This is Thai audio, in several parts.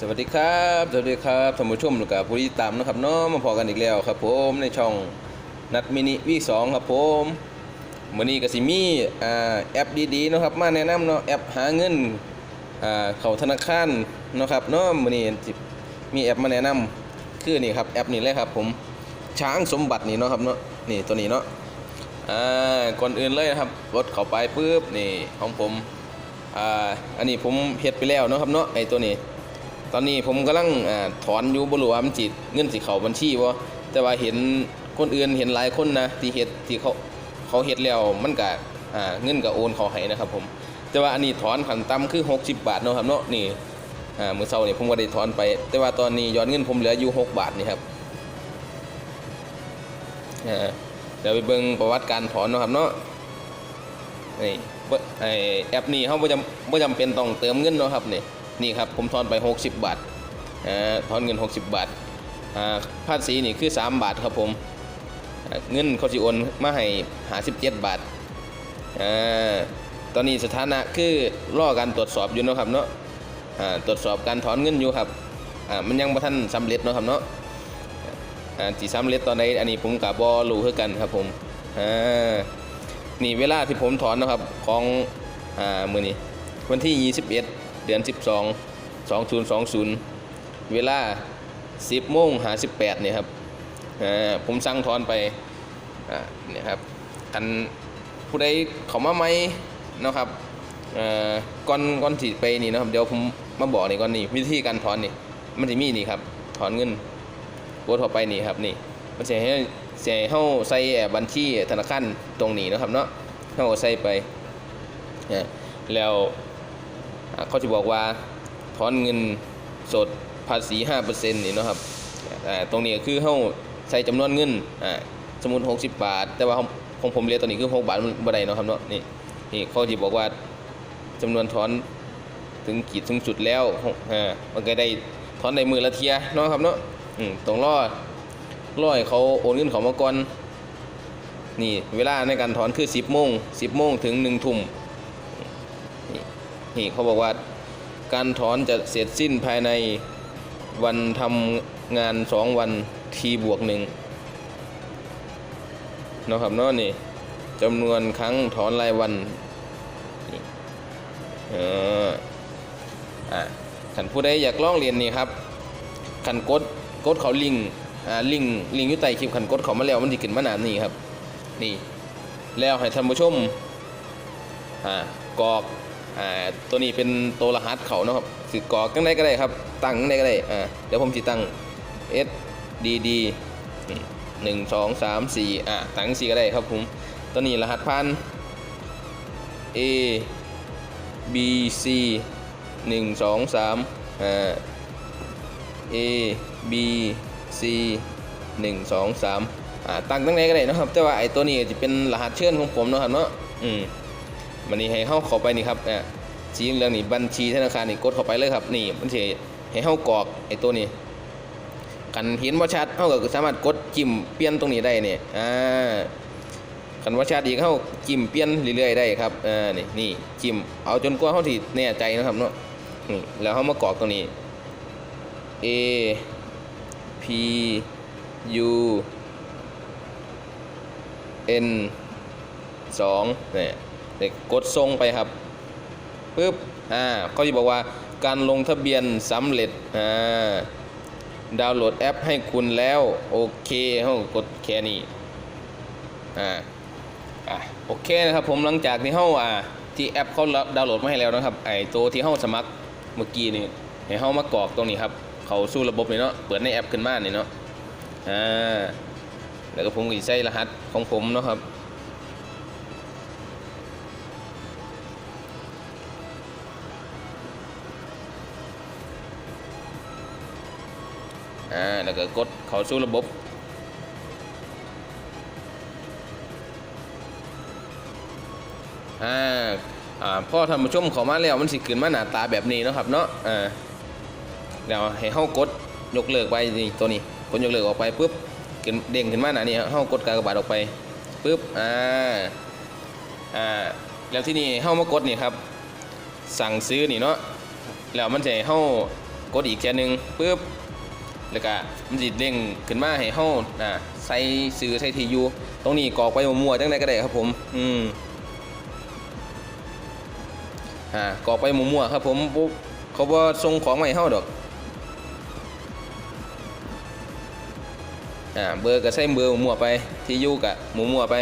สวัสดีครับ สวัสดีครับท่านผู้ชมล้วกับผู้ที่ตามนะครับเนาะมาพอกันอีกแล้วครับ ผมในช่องนัดมินิวีสองครับผมมื้อนี้ก็สิมี่อ่าแอปดีๆนะครับ มาแนะนำเนาะแอปหาเงินอ่าเข้าธนาคารนะครับเนาะมื้อนี้สิมีแอปมาแนะนำคือนี่ครับแอปนี้เลยครับ ผมช้างสมบัตินี่เนาะครับเนาะนี่ตัวนี้เนาะอ่าก่อนอื่นเลยนะครับกดเข้าไปปุ๊บนี่ของผมอ่าอันนี้ผมเฮ็ดไปแล้วเนาะครับเนาะไอ้ตัวนี้ ตอนนี้ผมกำลังอถอนอยู่บ่รู้ว่ามันจิเงินสิเขาบัญชีบ่แต่ว่าเห็นคนอื่นเห็นหลายคนนะที่เฮ็ดที่เขาเขาเฮ็ดแล้วมันก็อ่าเงินก็โอนเขาให้นะครับผมแต่ว่าอันนี้ถอนขันต่ำคือ 60 บาทเนาะครับเนาะนี่มือเช้านี่ผมก็ได้ถอนไป แต่ว่าตอนนี้ยอดเงินผมเหลืออยู่ 6 บาทนี่ครับเดี๋ยวไปเบิ่งประวัติการถอนเนาะครับเนาะนี่เบิ่งไอ้แอปนี้เฮาบ่จำบ่จำเป็นต้องเติมเงินเนาะครับนี่ นี่ครับผมทอนไป 60 บาทอ่าทอนเงิน 60 บาทอ่าภาษีนี่คือ 3 บาทครับผมเงินเขาสิโอนมาให้57บาทอ่าตอนนี้สถานะคือรอการตรวจสอบอยู่นะครับเนาะตรวจสอบการถอนเงินอยู่ครับมันยังบ่ทันสำเร็จเนาะครับเนาะอ่าสิสำเร็จตอนไหนอันนี้ผมก็บ่รู้คือกันครับผมนี่เวลาที่ผมถอนนะครับของอ่ามื้อนี้วันที่ 21 เดือน 12 2020 เวลา 10โมง58เนี่ยครับผมสั่งถอนไปเนี่ยครับคันผู้ใดเขามาไหมนะครับก่อนก่อนที่ไปนี่นะครับเดี๋ยวผมมาบอกนี่ก่อนนี่วิธีการถอนนี่มันจะมีนี่ครับถอนเงินกดเข้าไปนี่ครับนี่มันจะให้เสียเฮาใส่บัญชีธนาคารตรงนี้นะครับเนาะเฮาใส่ไปแล้ว เขาจะบอกว่าถอนเงินสดภาษี5%นี่เนาะครับตรงนี้ก็คือเฮาใส่จำนวนเงินสมมุติ 60 บาท แต่ว่าของผมเรียนตอนนี้คือ 6 บาทบ่ได้เนาะครับเนาะนี่นี่เขาจะบอกว่าจำนวนถอนถึงขีดสูงสุดแล้วอ่ามันก็ได้ถอนในมือละเทียเนาะครับเนาะอืมต้องรอดรอให้เขาโอนเงินเขามาก่อนนี่เวลาในการถอนคือ 10โมง10โมงถึง1ทุ่ม นี่เขาบอกว่าการถอนจะเสร็จสิ้นภายในวันทำงานสองวันทีบวกหนึ่งนะครับเนาะนี่จำนวนครั้งถอนรายวันเอออะขันผู้ใดอยากลองเรียนนี่ครับขันกดกดเขาลิงอ่าลิงลิงยู่ใต้คลิปขันกดเขามาแล้วมันจะขึ้นมาหนานี่ครับ นี่ แล้วให้ท่านผู้ชมอ่ากรอก อ่าตัวนี้เป็นตัวรหัสเขาเนาะครับสิกรอกตั้งได้ก็ได้ครับ ตั้งตั้งได้ก็ได้อ่าเดี๋ยวผมจะตั้ง S D D หนึ่งสองสามสี่อ่าตั้งสี่ก็ได้ครับผมตัวนี้รหัสพัน A B C หนึ่งสองสามอ่า A B C หนึ่งสองสามอ่าตั้งตั้งได้ก็ได้นะครับ แต่ว่าไอ้ตัวนี้จะเป็นรหัสเชื่อนของผมนะครับเนาะอืม มันนี่ให้เข้าเข้าไปนี่ครับเนี่ยสีเหลืองนี่บัญชีธนาคารนี่กดเข้าไปเลยครับนี่มันจะให้เข้ากรอกไอ้ตัวนี้กันเห็นว่าชัดเข้าก็สามารถกดจิ้มเปลี่ยนตรงนี้ได้เนี่ยอ่ากันว่าชัดอีกเข้าจิ้มเปลี่ยนเรื่อยๆได้ครับอ่านี่นี่จิ้มเอาจนกว่าเขาที่แน่ใจนะครับเนาะนี่แล้วเขามากรอกตรงนี้ A P U N สองเนี่ย เด็กกดส่งไปครับปึ๊บอ่าเขาจะบอกว่าการลงทะเบียนสำเร็จอ่าดาวน์โหลดแอปให้คุณแล้วโอเคเขากดแค่นี้อ่าอะโอเคนะครับผมหลังจากที่เขาอ่าที่แอปเขาดาวน์โหลดมาให้แล้วนะครับไอตัวที่เขาสมัครเมื่อกี้นี่ให้เขามากรอกตรงนี้ครับเขาสู้ระบบนี่เนาะเปิดในแอปขึ้นมานี่เนาะอ่าแล้วก็ผมก็ใส่รหัสของผมเนาะครับ อ่าแล้วก็กดเข้าสู่ระบบอ่าอ่าพอท่านผู้ชมเข้ามาแล้วมันสิขึ้นมาหน้าตาแบบนี้นะครับเนาะอ่าแล้วให้เฮากดยกเลิกไปนี่ตัวนี้กดยกเลิกออกไปปุ๊บขึ้นเด้งขึ้นมาหน้านี้เฮากดกากบาทออกไปปุ๊บอ่าอ่าแล้วที่นี่เฮามากดนี่ครับ สั่งซื้อนี่เนาะแล้วมันจะให้เฮากดอีกแค่หนึงปึ๊บ แล้วก็มันสิเด้งขึ้นมาให้เฮาอ่าใส่ซื้อใส่ที่อยู่ตรงนี้กรอกไปมั่วๆจังไดก็ได้ครับผม อืมอ่ากรอกไปมั่วๆครับผมปุ๊บเขาบ่ส่งของมาให้เฮาดอกอ่าเบอร์ก็ใส่เบอร์มั่วไป ที่อยู่ก็มั่วๆไป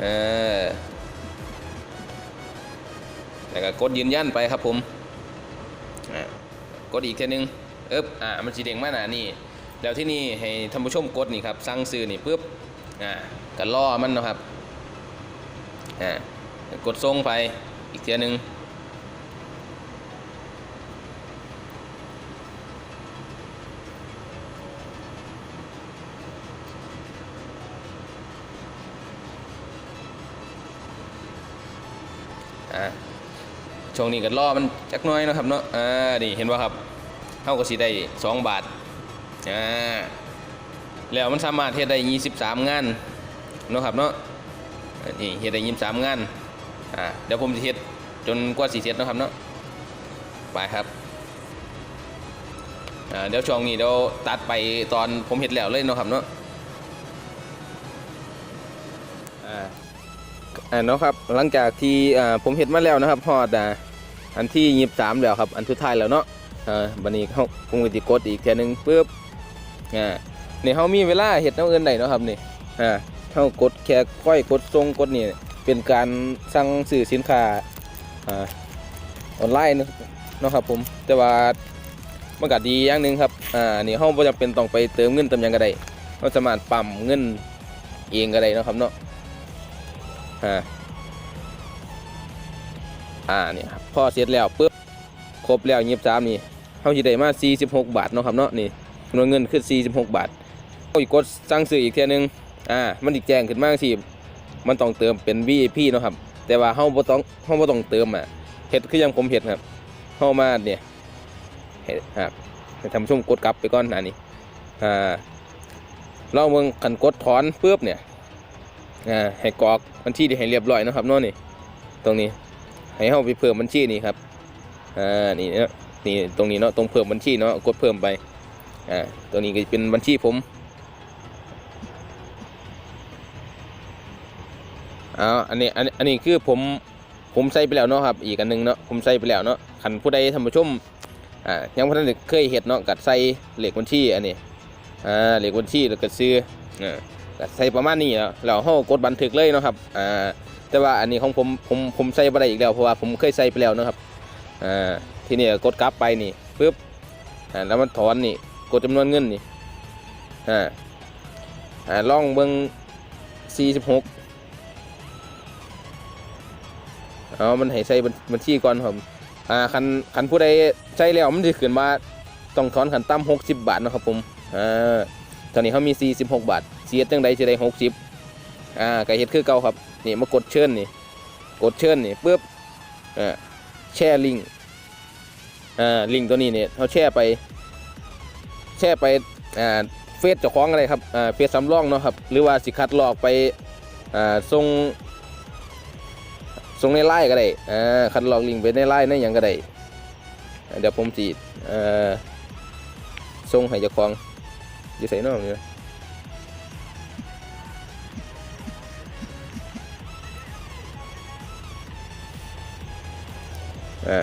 เออแล้วก็กดยืนยันไปครับผม กดอีกทีนึงเอ๊บอ่ามันสีแดงมาหนานี่แล้วที่นี่ให้ท่านผู้ชมกดนี่ครับสั่งซื้อนี่ปุ๊บอ่าก็ล่อมันนะครับอ่ากดส่งไปอีกทีนึงอ่า ช่วงนี้ก็รอมันจักน้อยเนาะครับเนาะอ่านี่เห็นว่าครับเท่ากับสีได้2บาทอ่าแล้วมันสามารถเฮ็ดได้ 23 งานเนาะครับเนาะนี่เฮ็ดได้23 งานอ่าเดี๋ยวผมจะเฮ็ดจนกว่าสิเสร็จเนาะครับเนาะไปครับอ่าเดี๋ยวช่วงนี้เดี๋ยวตัดไปตอนผมเฮ็ดแล้วเลยเนาะครับเนาะอ่า อ่าเนาะครับหลังจากที่อ่าผมเห็นมาแล้วนะครับฮอดอ่าอันที่ยีบสามแล้วครับอันสุดท้ายแล้วเนาะอ่าบันนี้เขาคงจะกดอีกแค่หนึงปุ๊บอ่าเนี่ยเขามีเวลาเห็ดน้ำเอินได้เนาะครับนี่อ่าเขากดแค่ค่อยกดทรงกดนี่เป็นการสั่งซื้อสินค้าอ่าออนไลน์เนาะครับผมแต่ว่ามันก็ดีอย่างหนึ่งครับอ่านี่เขาไม่จำเป็นต้องไปเติมเงินเติมยังก็ได้เขาสามารถปั๊มเงินเองก็ได้นะครับเนาะ อ่าอ่าเนี่ยครับพอเสร็จแล้วปุ๊บครบแล้วยี่สิบสามนี่เขาจะได้มา46บาทเนาะครับเนาะนี่จำนวนเงินคือ46บาทเอาอีกกดสั่งซื้ออีกเทียนึงอ่ามันอีกแจ้งขึ้นมากสิมันต้องเติมเป็น VIP เนาะครับ แต่ว่าเขาบ่ต้องเขาบ่ต้องเติมอะเฮ็ดคือยังผมเฮ็ดครับเข้ามาเนี่ยเฮ็ดครับทำชุ่มกดกลับไปก่อนอันนี้อ่าลองเบิ่งคันกดถอนปุ๊บเนี่ย อ่าให้กรอกบัญชีที่ให้เรียบร้อยนะครับเนาะนี่ ตรงนี้ ให้เฮาไปเพิ่มบัญชีนี่ครับ อ่า นี่เนาะนี่ตรงนี้เนาะ ตรงเพิ่มบัญชีเนาะ กดเพิ่มไป อ่า ตัวนี้ก็เป็นบัญชีผม เอาอันนี้ อันนี้ อันนี้คือผม ผมใส่ไปแล้วเนาะครับ อีกอันหนึงเนาะ ผมใส่ไปแล้วเนาะคันผู้ใดท่านผู้ชม อ่า ยังบ่ทันได้เคยเฮ็ดเนาะก็ใส่เหลขบัญชีอันนี้ อ่า เหลขบัญชีแล้วก็ซื้อ อ่า ใส่ประมาณนี้แล้วแล้วเฮากดบันทึกเลยเนาะครับอ่าแต่ว่าอันนี้ของผมผมผมใส่บ่ได้อีกแล้วเพราะว่าผมเคยใส่ไปแล้วนะครับอ่าทีนี้กดกลับไปนี่ปึ๊บอ่าแล้วมันถอนนี่กดจำนวนเงินนี่อ่าอ่าลองเบิ่ง46เอามันให้ใส่บัญชีก่อนครับ อ่า คัน คันผู้ใดใช้แล้วมันสิขึ้นมาต้องถอนขันต่ำ60บาทนะครับผม อ่า ตอนนี้เขามี46บาท เสียจังใดจะได้60อ่าก็เฮ็ดคือเก่าครับนี่มากดเชิญนี่กดเชิญนี่ปุ๊บอ่าแช่ลิงอ่าลิงตัวนี้เนี่ยเขาแช่ไป แช่ไปอ่าเฟซเจ้าของอะไรครับอ่าเฟซสำรองเนาะครับหรือว่าสิคัดลอกไปอ่าส่งส่งในไลน์ก็ได้อ่าคัดลอกลิงไปในไลน์ในหยังก็ได้เดี๋ยวผมสิเอ่อส่งให้เจ้าของอยู่ใส่นอกนี่นะ อ่า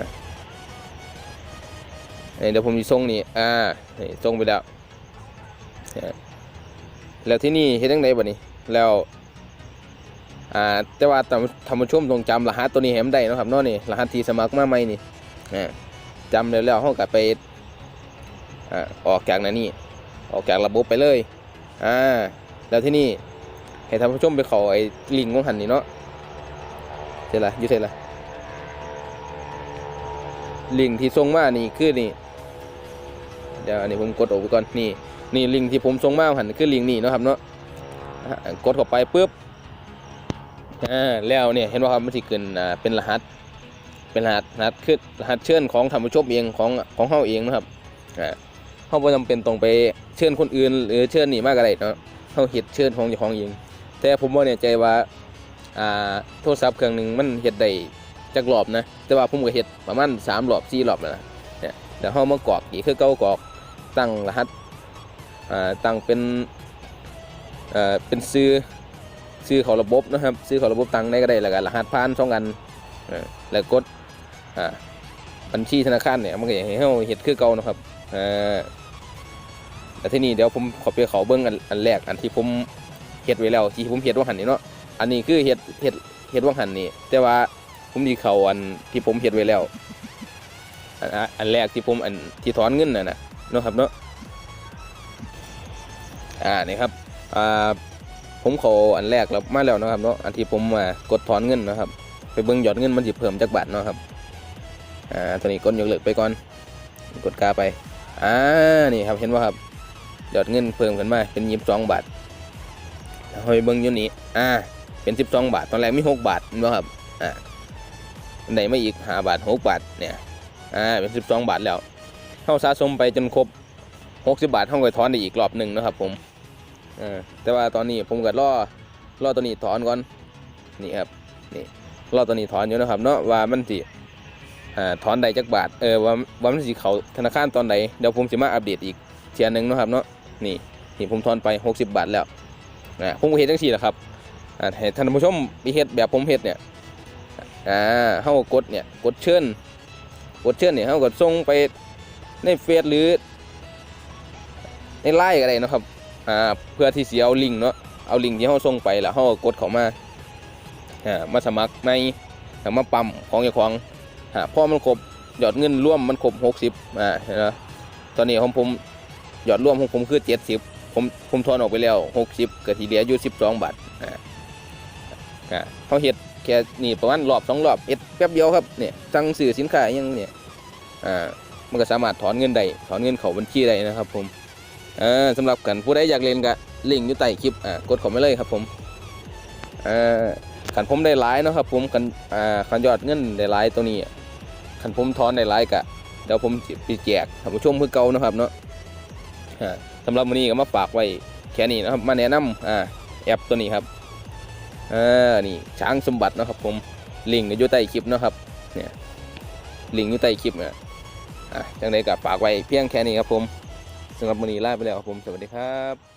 เดี๋ยวผมจะส่งนี่อ่านี่ส่งไปแล้วแล้วที่นี่เฮ็ดยังไงบ่นี่แล้วอ่าแต่ว่าท่านท่มต้องจำรหัสตัวนี้ให้มันได้นะครับเนาะนี่รหัสที่สมัครมาใหม่นี่อ่าจำแล้วแล้วเฮาก็ไปอ่าออกจากนั้นนี่ออกจากระบบไปเลยอ่าแล้วที่นี่ให้ท่านผู้ชมไปขาไอ้ลิงก์ของหันนี่เนาะเสร็จละยู่เสร็จละ ลิงก์ที่ส่งมานี่คือนี่เดี๋ยวอันนี้ผมกดออกไปก่อนนี่นี่ลิงก์ที่ผมส่งมาหันคือลิงก์นี่นะครับเนาะกดเข้าไปปุ๊บอ่าแล้วเนี่ยเห็นว่าครับมันสิเกินอ่าเป็นรหัส เป็นรหัสรหัสคือรหัสเชิญของท่านผู้ชมเองของของเฮาเองนะครับอ่าเขาบ่จำเป็นต้องไปเชิญคนอื่น หรือเชิญนี่มากอะไรเนาะเขาเฮ็ดเชิญของเจ้าของเองแต่ผมบ่แน่ใจว่าอ่าโทรศัพท์เครื่องหนึงมันเฮ็ดได้ จักรอบนะ แต่ว่าผมก็เฮ็ดประมาณ3รอบ4รอบแล้วนะเนี่ยแล้วเฮามากรอกอีกคือเก่ากรอกตั้งรหัสอ่าตั้งเป็นเอ่อเป็นซื้อซื้อเขาระบบนะครับซื้อเขาระบบตั้งได้ก็ได้แล้วก็รหัสผ่านสองอันเออแล้วกดอ่าบัญชีธนาคารเนี่ยมันก็อย่างให้เฮาเฮ็ดคือเก่านะครับอ่าแต่ที่นี่เดี๋ยวผมขอไปเขาเบิ่งอันอันแรกอันที่ผมเฮ็ดไว้แล้วที่ผมเฮ็ดว่าหันนี่เนาะอันนี้คือเฮ็ดเฮ็ดเฮ็ดว่าหันนี่แต่ว่า ผมดีเขาอันที่ผมเฮ็ดไว้แล้ว อันแรกที่ผมอันที่ถอนเงินน่ะนะเนาะครับเนาะอ่านี่ครับอ่าผมเขาอันแรกแล้วมาแล้วนะครับเนาะอันที่ผมมากดถอนเงินนะครับ ไปเบิ่งยอดเงินมันสิเพิ่มจากบาทเนาะครับอ่าตัวนี้กดยกเลิกไปก่อน กดกาไปอ่านี่ครับเห็นว่าครับยอดเงินเพิ่มขึ้นมาเป็นยี่สิบสองบาทแล้วเบิ่งอยู่นี้อ่าเป็นสิบสองบาทตอนแรกมีหกบาทเนาะครับอ่า ไหนไม่อีกห้าบาทหกบาทเนี่ยอ่าเป็นสิบสองบาทแล้วเข้าสะสมไปจนครบหกสิบบาทเข้าก็ถอนได้อีกรอบหนึ่งนะครับผมอ่าแต่ว่าตอนนี้ผมก็รอรอตัวนี้ถอนก่อนนี่ครับนี่รอตัวนี้ถอนอยู่นะครับเนาะว่ามันสิอ่าถอนได้จักบาทเออว่าว่ามันสิเขาธนาคารตอนไหนเดี๋ยวผมจะมาอัปเดตอีกเทียหนึงนะครับเนาะนี่นี่ผมถอนไป60บาทแล้วนะผมก็เฮ็ดจังซี่แหละครับอ่าให้ท่านผู้ชมไปเฮ็ดแบบผมเฮ็ดเนี่ย อ่าเฮากดเนี่ยกดเชิญกดเชิญเนี่ยเฮาก็ส่งไปในเฟซหรือ ในไลน์ก็ได้นะครับอ่าเพื่อที่สิเอาลิงก์เนาะเอาลิงก์ที่เฮาส่งไปแล้วเฮาก็กดเข้ามาอ่ามาสมัครในมาปั๊มของเจ้าของอ่าพอมันครบยอดเงินร่วมมันครบ60อ่าเห็นไหมตอนนี้ของผมยอดร่วมของผมคือ70ผมผมทอนออกไปแล้ว60ก็ที่เหลืออยู่12บาทอ่าอ่าเขาเฮ็ด แค่นี่ประมาณรอบสองรอบเอ็ดแป๊บเดียวครับเนี่ยสั่งซื้อสินค้ายังเนี่ยอ่ามันก็สามารถถอนเงินได้ถอนเงินเข้าบัญชีได้นะครับผมอ่าสำหรับกันผู้ใดอยากเล่นก็ลิงก์อยู่ใต้คลิปอ่ากดเข้ามาเลยครับผมอ่าขันผมได้หลายนะครับผมขันอ่าขันยอดเงินได้หลายตัวนี้ขันผมถอนได้หลายกะเดี๋ยวผมไปแจกท่านผู้ชมเพื่อเก่านะครับเนาะสำหรับวันนี้ก็มาฝากไว้แค่นี้นะครับมาแนะนำอ่าแอปตัวนี้ครับ อ่านี่ช้างสมบัตินะครับผมลิงอยู่ใต้คลิปนะครับเนี่ยลิงอยู่ใต้คลิปเนี่ยอะจังไดกับฝากไว้เพียงแค่นี้ครับผมสำหรับวันนี้ลาไปแล้วครับผมสวัสดีครับ